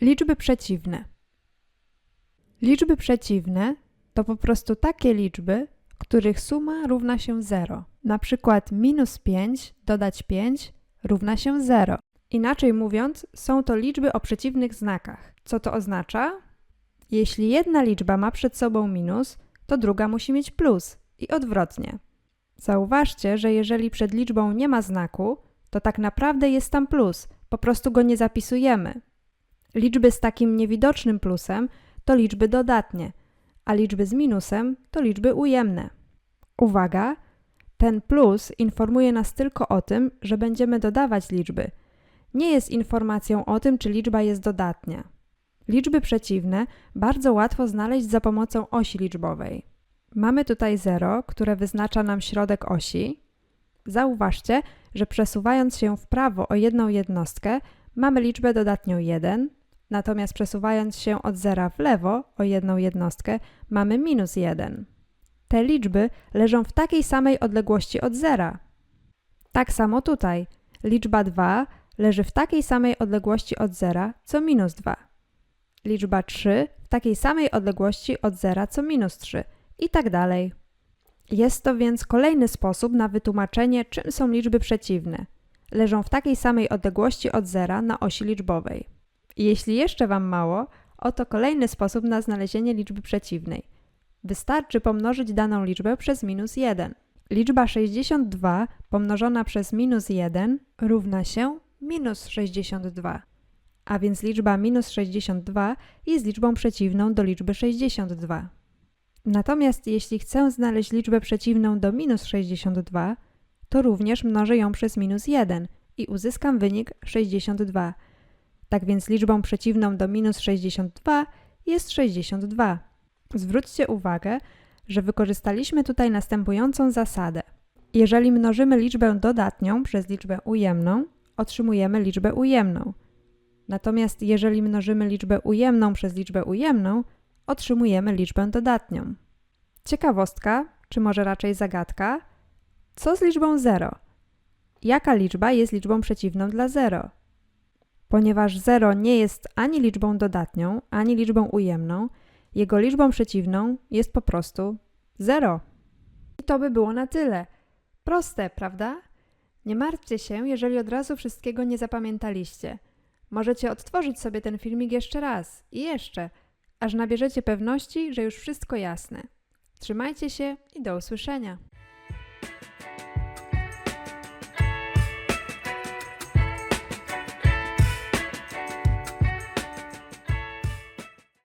Liczby przeciwne. Liczby przeciwne to po prostu takie liczby, których suma równa się 0. Na przykład minus 5 dodać 5 równa się 0. Inaczej mówiąc, są to liczby o przeciwnych znakach. Co to oznacza? Jeśli jedna liczba ma przed sobą minus, to druga musi mieć plus i odwrotnie. Zauważcie, że jeżeli przed liczbą nie ma znaku, to tak naprawdę jest tam plus, po prostu go nie zapisujemy. Liczby z takim niewidocznym plusem to liczby dodatnie, a liczby z minusem to liczby ujemne. Uwaga! Ten plus informuje nas tylko o tym, że będziemy dodawać liczby. Nie jest informacją o tym, czy liczba jest dodatnia. Liczby przeciwne bardzo łatwo znaleźć za pomocą osi liczbowej. Mamy tutaj 0, które wyznacza nam środek osi. Zauważcie, że przesuwając się w prawo o jedną jednostkę, mamy liczbę dodatnią 1, natomiast przesuwając się od zera w lewo o jedną jednostkę, mamy minus 1. Te liczby leżą w takiej samej odległości od zera. Tak samo tutaj. Liczba 2 leży w takiej samej odległości od zera, co minus 2. Liczba 3 w takiej samej odległości od zera, co minus 3 i tak dalej. Jest to więc kolejny sposób na wytłumaczenie, czym są liczby przeciwne. Leżą w takiej samej odległości od zera na osi liczbowej. Jeśli jeszcze Wam mało, oto kolejny sposób na znalezienie liczby przeciwnej. Wystarczy pomnożyć daną liczbę przez minus 1. Liczba 62 pomnożona przez minus 1 równa się minus 62. A więc liczba minus 62 jest liczbą przeciwną do liczby 62. Natomiast jeśli chcę znaleźć liczbę przeciwną do minus 62, to również mnożę ją przez minus 1 i uzyskam wynik 62. Tak więc liczbą przeciwną do minus 62 jest 62. Zwróćcie uwagę, że wykorzystaliśmy tutaj następującą zasadę. Jeżeli mnożymy liczbę dodatnią przez liczbę ujemną, otrzymujemy liczbę ujemną. Natomiast jeżeli mnożymy liczbę ujemną przez liczbę ujemną, otrzymujemy liczbę dodatnią. Ciekawostka, czy może raczej zagadka? Co z liczbą 0? Jaka liczba jest liczbą przeciwną dla 0? Ponieważ 0 nie jest ani liczbą dodatnią, ani liczbą ujemną, jego liczbą przeciwną jest po prostu 0. I to by było na tyle. Proste, prawda? Nie martwcie się, jeżeli od razu wszystkiego nie zapamiętaliście. Możecie odtworzyć sobie ten filmik jeszcze raz i jeszcze, aż nabierzecie pewności, że już wszystko jasne. Trzymajcie się i do usłyszenia.